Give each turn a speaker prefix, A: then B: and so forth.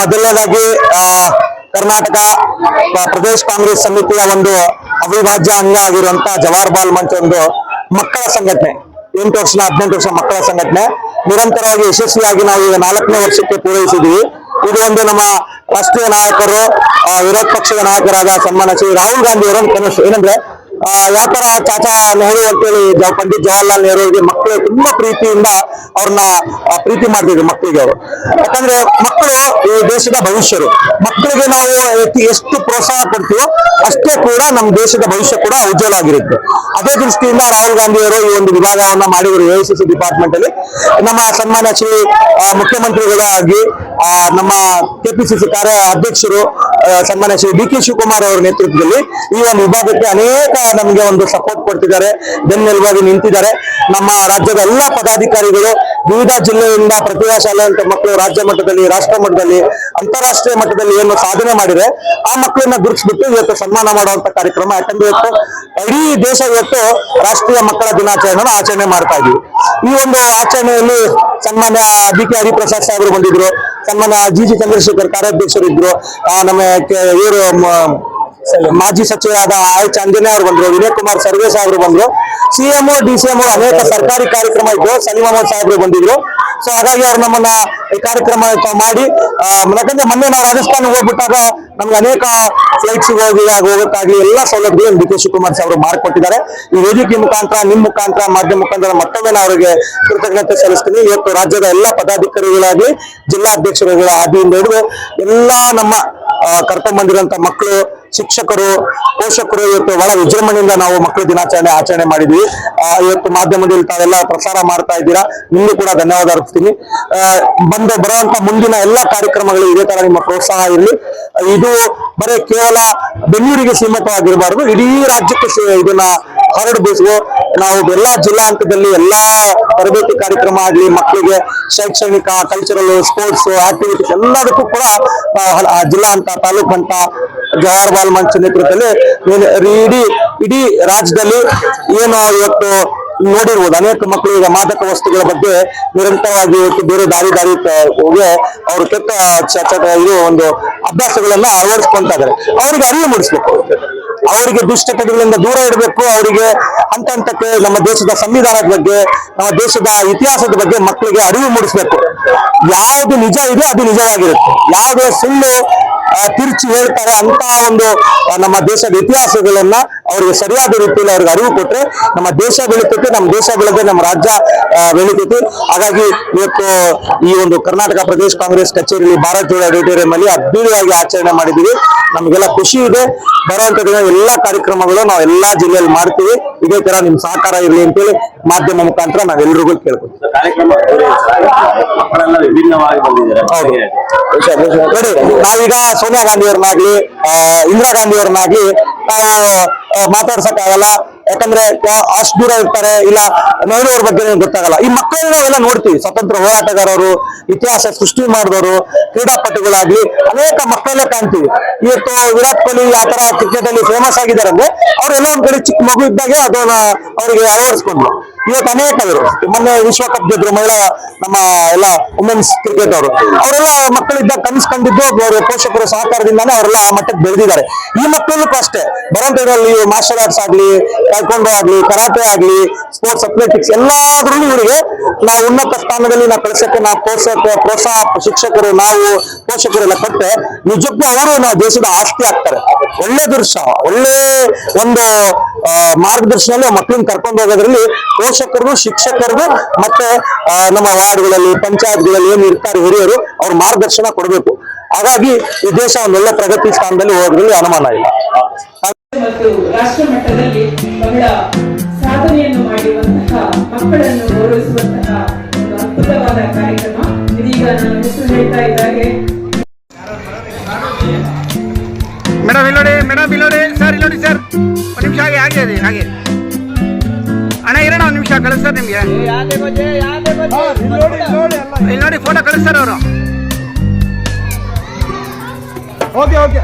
A: ಮೊದಲನೇದಾಗಿ ಕರ್ನಾಟಕ ಪ್ರದೇಶ ಕಾಂಗ್ರೆಸ್ ಸಮಿತಿಯ ಒಂದು ಅವಿಭಾಜ್ಯ ಅಂಗ ಆಗಿರುವಂತಹ ಜವಾಹರ್ ಮಂಚ್ ಒಂದು ಮಕ್ಕಳ ಸಂಘಟನೆ, ಎಂಟು ವರ್ಷ, ಹದಿನೆಂಟು ವರ್ಷ ಮಕ್ಕಳ ಸಂಘಟನೆ. ನಿರಂತರವಾಗಿ ಯಶಸ್ವಿಯಾಗಿ ನಾವು ಈಗ ನಾಲ್ಕನೇ ವರ್ಷಕ್ಕೆ ಪೂರೈಸಿದ್ವಿ. ಇದು ಒಂದು ನಮ್ಮ ರಾಷ್ಟ್ರೀಯ ನಾಯಕರು ವಿರೋಧ ಪಕ್ಷದ ನಾಯಕರಾದ ಸನ್ಮಾನ ಶ್ರೀ ರಾಹುಲ್ ಗಾಂಧಿ ಅವರ ಕನಸು ಏನಂದ್ರೆ ತರ ಚಾಚಾ ನೆಹರು ಅಂತೇಳಿ ಪಂಡಿತ್ ಜವಾಹರ್ಲಾಲ್ ನೆಹರುವಿಗೆ ಮಕ್ಕಳು ತುಂಬಾ ಪ್ರೀತಿಯಿಂದ ಅವ್ರನ್ನ ಪ್ರೀತಿ ಮಾಡ್ತಿದ್ರು ಮಕ್ಕಳಿಗೆ ಅವರು. ಯಾಕಂದ್ರೆ ಮಕ್ಕಳು ಈ ದೇಶದ ಭವಿಷ್ಯರು. ಮಕ್ಕಳಿಗೆ ನಾವು ಎಷ್ಟ್- ಪ್ರೋತ್ಸಾಹ ಕೊಡ್ತೀವೋ ಅಷ್ಟೇ ಕೂಡ ನಮ್ಮ ದೇಶದ ಭವಿಷ್ಯ ಕೂಡ ಉಜ್ವಲ ಆಗಿರುತ್ತೆ. ಅದೇ ದೃಷ್ಟಿಯಿಂದ ರಾಹುಲ್ ಗಾಂಧಿ ಅವರು ಈ ಒಂದು ವಿಭಾಗವನ್ನ ಮಾಡಿದ್ರು ಎ ಸಿ ಡಿಪಾರ್ಟ್ಮೆಂಟ್ ಅಲ್ಲಿ. ನಮ್ಮ ಸನ್ಮಾನ್ಯ ಶ್ರೀ ಮುಖ್ಯಮಂತ್ರಿಗಳಾಗಿ ನಮ್ಮ ಕೆಪಿಸಿಸಿ ಕಾರ್ಯ ಅಧ್ಯಕ್ಷರು ಸನ್ಮಾನ್ಯ ಶ್ರೀ ಡಿ ಕೆ ಶಿವಕುಮಾರ್ ಅವರ ನೇತೃತ್ವದಲ್ಲಿ ಈ ಒಂದು ವಿಭಾಗಕ್ಕೆ ಅನೇಕ ನಮಗೆ ಒಂದು ಸಪೋರ್ಟ್ ಕೊಡ್ತಿದ್ದಾರೆ. ಬೆನ್ನೆಲುಬಾಗಿ ನಿಂತಿದ್ದಾರೆ. ನಮ್ಮ ರಾಜ್ಯದ ಎಲ್ಲಾ ಪದಾಧಿಕಾರಿಗಳು ವಿವಿಧ ಜಿಲ್ಲೆಯಿಂದ ಪ್ರತಿಭಾ ಅಂತ ಮಕ್ಕಳು ರಾಜ್ಯ ಮಟ್ಟದಲ್ಲಿ, ರಾಷ್ಟ್ರ ಮಟ್ಟದಲ್ಲಿ, ಅಂತಾರಾಷ್ಟ್ರೀಯ ಮಟ್ಟದಲ್ಲಿ ಏನು ಸಾಧನೆ ಮಾಡಿದೆ ಆ ಮಕ್ಕಳನ್ನ ಗುರುತಿಸ್ಬಿಟ್ಟು ಇವತ್ತು ಸನ್ಮಾನ ಮಾಡುವಂತ ಕಾರ್ಯಕ್ರಮ. ಯಾಕಂದ್ರೆ ಇವತ್ತು ಇಡೀ ದೇಶ ಇವತ್ತು ರಾಷ್ಟ್ರೀಯ ಮಕ್ಕಳ ದಿನಾಚರಣೆಯನ್ನು ಆಚರಣೆ ಮಾಡ್ತಾ ಇದ್ವಿ. ಈ ಒಂದು ಆಚರಣೆಯಲ್ಲಿ ಸನ್ಮಾನ್ಯ ಡಿ ಕೆ ಹರಿಪ್ರಸಾದ್ ಸಾಹೇಬರು ಬಂದಿದ್ರು. ಸನ್ಮಾನ್ಯ ಜಿ ಜಿ ಚಂದ್ರಶೇಖರ್ ಕಾರ್ಯಾಧ್ಯಕ್ಷರು ಇದ್ರು. ನಮ್ಮ ಇವರು ಮಾಜಿ ಸಚಿವರಾದ ಆಯ್ ಆಂಜನೇಯ ಅವರು ಬಂದ್ರು, ವಿನಯ್ ಕುಮಾರ್ ಸರ್ವೇಶ್ ಅವರು ಬಂದ್ರು. ಸಿಎಂಒ ಡಿ ಸಿ ಅನೇಕ ಸರ್ಕಾರಿ ಕಾರ್ಯಕ್ರಮ ಇದ್ರು ಸಲೀಂ ಅಹಮದ್ ಸಾಹೇಬ್ರು ಬಂದಿದ್ರು. ಸೊ ಹಾಗಾಗಿ ಅವ್ರು ನಮ್ಮನ್ನ ಈ ಕಾರ್ಯಕ್ರಮ ಮಾಡಿ ಯಾಕಂದ್ರೆ ಮೊನ್ನೆ ನಾವು ರಾಜಸ್ಥಾನ ಹೋಗ್ಬಿಟ್ಟಾಗ ನಮ್ಗೆ ಅನೇಕ ಫ್ಲೈಟ್ಸ್ ಹೋಗಿ ಹೋಗೋಕ್ಕಾಗ್ಲಿ ಎಲ್ಲಾ ಸೌಲಭ್ಯಗಳನ್ನು ಡಿ ಕೆ ಶಿವಕುಮಾರ್ ಅವರು ಮಾಡಿಕೊಟ್ಟಿದ್ದಾರೆ ಈ ವೇದಿಕೆ ಮುಖಾಂತರ ನಿಮ್ ಮುಖಾಂತರ ಮಾಧ್ಯಮ ಮುಖಾಂತರ ಮತ್ತೊಮ್ಮೆ ನಾನು ಅವರಿಗೆ ಕೃತಜ್ಞತೆ ಸಲ್ಲಿಸ್ತೀನಿ. ಇವತ್ತು ರಾಜ್ಯದ ಎಲ್ಲಾ ಪದಾಧಿಕಾರಿಗಳಾಗ್ಲಿ ಜಿಲ್ಲಾಧ್ಯಕ್ಷರುಗಳ ಆದಿಯಿಂದ ಹಿಡಿದು ಎಲ್ಲಾ ನಮ್ಮ ಆ, ಕರ್ಕೊಂಡ್ ಬಂದಿರುವಂತ ಮಕ್ಕಳು ಶಿಕ್ಷಕರು, ಪೋಷಕರು ಇವತ್ತು ಬಹಳ ವಿಜೃಂಭಣೆಯಿಂದ ನಾವು ಮಕ್ಕಳ ದಿನಾಚರಣೆ ಆಚರಣೆ ಮಾಡಿದ್ವಿ. ಇವತ್ತು ಮಾಧ್ಯಮದಲ್ಲಿ ತಾವೆಲ್ಲ ಪ್ರಸಾರ ಮಾಡ್ತಾ ಇದ್ದೀರಾ? ನಿಮ್ಗೆ ಕೂಡ ಧನ್ಯವಾದ ಅರ್ಪಿಸ್ತೀನಿ. ಬಂದು ಬರುವಂತ ಮುಂದಿನ ಎಲ್ಲಾ ಕಾರ್ಯಕ್ರಮಗಳು ಇದೇ ತರ ನಿಮ್ಮ ಪ್ರೋತ್ಸಾಹ ಇರಲಿ. ಇದು ಬರೀ ಕೇವಲ ಬೆಂಗಳೂರಿಗೆ ಸೀಮಿತವಾಗಿರಬಾರದು. ಇಡೀ ರಾಜ್ಯಕ್ಕೆ ಇದನ್ನ ಹರಡಬೇಕು ನಾವು ಎಲ್ಲಾ ಜಿಲ್ಲಾ ಹಂತದಲ್ಲಿ ಎಲ್ಲಾ ತರಬೇತಿ ಕಾರ್ಯಕ್ರಮ ಆಗ್ಲಿ ಮಕ್ಕಳಿಗೆ ಶೈಕ್ಷಣಿಕ ಕಲ್ಚರಲ್ ಸ್ಪೋರ್ಟ್ಸ್ ಆಕ್ಟಿವಿಟೀಸ್ ಎಲ್ಲದಕ್ಕೂ ಕೂಡ ಜಿಲ್ಲಾ ಹಂತ ತಾಲೂಕು ಹಂತ ಜವಾಹರ್ ಬಾಲ್ ಮಂಚ್ ನೇತೃತ್ವದಲ್ಲಿ ಇಡೀ ಇಡೀ ರಾಜ್ಯದಲ್ಲಿ ಏನು ಇವತ್ತು ನೋಡಿರ್ಬೋದು. ಅನೇಕ ಮಕ್ಕಳು ಈಗ ಮಾದಕ ವಸ್ತುಗಳ ಬಗ್ಗೆ ನಿರಂತರವಾಗಿ ಬೇರೆ ದಾರಿ ದಾರಿ ಅವರು ಕೆಟ್ಟ ಇದು ಒಂದು ಅಭ್ಯಾಸಗಳನ್ನ ಅಳವಡಿಸ್ಕೊಂತ ಇದ್ದಾರೆ. ಅವರಿಗೆ ಅರಿವು ಮೂಡಿಸ್ಬೇಕು. ಅವರಿಗೆ ದುಷ್ಟಚಟಗಳಿಂದ ದೂರ ಇಡಬೇಕು ಅವರಿಗೆ ಹಂತ ಹಂತಕ್ಕೆ ನಮ್ಮ ದೇಶದ ಸಂವಿಧಾನದ ಬಗ್ಗೆ, ನಮ್ಮ ದೇಶದ ಇತಿಹಾಸದ ಬಗ್ಗೆ ಮಕ್ಕಳಿಗೆ ಅರಿವು ಮೂಡಿಸಬೇಕು. ಯಾವುದು ನಿಜ ಇದೆ ಅದು ನಿಜವಾಗಿರುತ್ತೆ. ಯಾವುದು ಸುಳ್ಳು ತಿರುಚಿ ಹೇಳ್ತಾರೆ ಅಂತ ಒಂದು ನಮ್ಮ ದೇಶದ ಇತಿಹಾಸಗಳನ್ನ ಅವ್ರಿಗೆ ಸರಿಯಾದ ರೀತಿಯಲ್ಲಿ ಅವ್ರಿಗೆ ಅರಿವು ಕೊಟ್ಟರೆ ನಮ್ಮ ದೇಶ ಬೆಳೀತೈತಿ ನಮ್ಮ ದೇಶ ಬೆಳೆದ್ರೆ ನಮ್ಮ ರಾಜ್ಯ ಬೆಳಿತೈತಿ. ಹಾಗಾಗಿ ಇವತ್ತು ಈ ಒಂದು ಕರ್ನಾಟಕ ಪ್ರದೇಶ ಕಾಂಗ್ರೆಸ್ ಕಚೇರಿಯಲ್ಲಿ ಭಾರತ್ ಜೋಡ ಆಡಿಟೋರಿಯಂ ಅಲ್ಲಿ ಅದ್ದೂರಿಯಾಗಿ ಆಚರಣೆ ಮಾಡಿದೀವಿ ನಮಗೆಲ್ಲ ಖುಷಿ ಇದೆ. ಬರುವಂತ ದಿನ ಎಲ್ಲಾ ಕಾರ್ಯಕ್ರಮಗಳು ನಾವು ಎಲ್ಲಾ ಜಿಲ್ಲೆಯಲ್ಲಿ ಮಾಡ್ತೀವಿ. ಇದೇ ತರ ನಿಮ್ ಸಹಕಾರ ಇರಲಿ ಅಂತೇಳಿ ಮಾಧ್ಯಮ ಮುಖಾಂತರ ನಾವೆಲ್ಲರಿಗೂ ಕೇಳ್ಕೊತೀವಿ. ಹೌದು. ನಾವೀಗ ಸೋನಿಯಾ ಗಾಂಧಿ ಅವ್ರನ್ನಾಗ್ಲಿ ಇಂದಿರಾ ಗಾಂಧಿ ಅವ್ರನ್ನಾಗ್ಲಿ ನಾವು ಆ, ಮಾತಾಡ್ಸಕ್ಕಾಗಲ್ಲ. ಯಾಕಂದ್ರೆ ಅಷ್ಟ್ ದೂರ ಇರ್ತಾರೆ ಇಲ್ಲ ನೆಹರು ಬಗ್ಗೆ ಗೊತ್ತಾಗಲ್ಲ. ಈ ಮಕ್ಕಳನ್ನ ನಾವೆಲ್ಲ ನೋಡ್ತೀವಿ. ಸ್ವತಂತ್ರ ಹೋರಾಟಗಾರರು ಇತಿಹಾಸ ಸೃಷ್ಟಿ ಮಾಡಿದವರು ಕ್ರೀಡಾಪಟುಗಳಾಗ್ಲಿ ಅನೇಕ ಮಕ್ಕಳನ್ನೇ ಕಾಣ್ತೀವಿ. ಇವತ್ತು ವಿರಾಟ್ ಕೊಹ್ಲಿ ಆ ತರ ಕ್ರಿಕೆಟ್ ಅಲ್ಲಿ ಫೇಮಸ್ ಆಗಿದ್ದಾರೆ ಅಂದ್ರೆ ಅವ್ರೆಲ್ಲ ಒಂದ್ ಕಡೆ ಚಿಕ್ಕ ಮಗು ಇದ್ದಾಗೆ ಅದನ್ನ ಅವರಿಗೆ ಅಳವಡಿಸ್ಕೊಂಡ್ರು. ಇವತ್ತು ಅನೇಕ ಇದ್ರು. ಮೊನ್ನೆ ವಿಶ್ವಕಪ್ ಗೆದ್ರು ಮಹಿಳಾ ನಮ್ಮ ಎಲ್ಲ ವುಮೆನ್ಸ್ ಕ್ರಿಕೆಟ್ ಅವರು. ಅವರೆಲ್ಲ ಮಕ್ಕಳಿದ್ದ ಕನಸು ಕಂಡಿದ್ದು ಅವರ ಪೋಷಕರ ಸಹಕಾರದಿಂದಾನೇ ಅವರೆಲ್ಲ ಆ ಮಟ್ಟಕ್ಕೆ ಬೆಳೆದಿದ್ದಾರೆ. ಈ ಮಕ್ಕಳಲ್ಲೂ ಅಷ್ಟೇ. ಬರೋಂಥದ್ರಲ್ಲಿ ಮಾರ್ಷಲ್ ಆರ್ಟ್ಸ್ ಆಗ್ಲಿ ಟೈಕೊಂಡೋ ಆಗ್ಲಿ ಕರಾಟೆ ಆಗ್ಲಿ ಸ್ಪೋರ್ಟ್ಸ್ ಅಥ್ಲೆಟಿಕ್ಸ್ ಎಲ್ಲಾದ್ರೂ ಇವರಿಗೆ ನಾವು ಉನ್ನತ ಸ್ಥಾನದಲ್ಲಿ ನಾವು ಕಳಿಸಕ್ಕೆ ನಾವು ಪ್ರೋತ್ಸಾಹ ಪ್ರೋತ್ಸಾಹ ಶಿಕ್ಷಕರು ನಾವು ಪೋಷಕರೆಲ್ಲ ಕೊಟ್ಟೆ ನಿಜಕ್ಕೂ ಅವರು ನಾವು ದೇಶದ ಆಸ್ತಿ ಆಗ್ತಾರೆ. ಒಳ್ಳೆ ದೃಶ್ಯ, ಒಳ್ಳೆ ಒಂದು ಆ, ಮಾರ್ಗದರ್ಶನದಲ್ಲಿ ಮಕ್ಕಳನ್ನ ಕರ್ಕೊಂಡು ಹೋಗೋದ್ರಲ್ಲಿ ಪೋಷಕರು ಶಿಕ್ಷಕರು ಮತ್ತೆ ನಮ್ಮ ವಾರ್ಡ್ಗಳಲ್ಲಿ ಪಂಚಾಯತ್ಗಳಲ್ಲಿ ಏನು ಇರ್ತಾರೆ ಹಿರಿಯರು ಅವ್ರ ಮಾರ್ಗದರ್ಶನ ಕೊಡಬೇಕು. ಹಾಗಾಗಿ ಈ ದೇಶ ಒಂದೊಳ್ಳೆ ಪ್ರಗತಿ ಸ್ಥಾನದಲ್ಲಿ ಹೋಗೋದ್ರಲ್ಲಿ ಅನುಮಾನ ಇಲ್ಲ.
B: ಮತ್ತು ರಾಷ್ಟ್ರ ಮಟ್ಟದಲ್ಲಿ ಬಹಳ ಸಾಧನೆಯನ್ನು ಮಾಡಿರುವಂತಹ ಮಕ್ಕಳನ್ನು ಗೌರವಿಸುವಂತಹ ಅದ್ಭುತವಾದ ಕಾರ್ಯಕ್ರಮ. ಇದೀಗ ನಾನು ಹೆಸರು ಹೇಳ್ತಾ ಇದ್ದಾಗೆ
C: ಮೇಡಮ್ ಇಲ್ಲೋಡಿ ನೋಡಿ ಮೇಡಮ್ ಇಲ್ಲೋಡಿ ನೋಡಿ ಸರ್ ಇಲ್ಲೋಡಿ ನೋಡಿ ಸರ್. ಒಂದು ನಿಮಿಷ ಹಾಗೆ ಹಾಗೆ ಅದೇ ಹಾಗೆ ಅಣ್ಣ ಇರೋಣ ಒಂದು ನಿಮಿಷ ಕಳಿಸ್ತಾರೆ ನಿಮಗೆ. ಇಲ್ಲಿ ನೋಡಿ ಫೋಟೋ ಕಳಿಸ್ತಾರೆ ಅವರು.
D: Okay okay.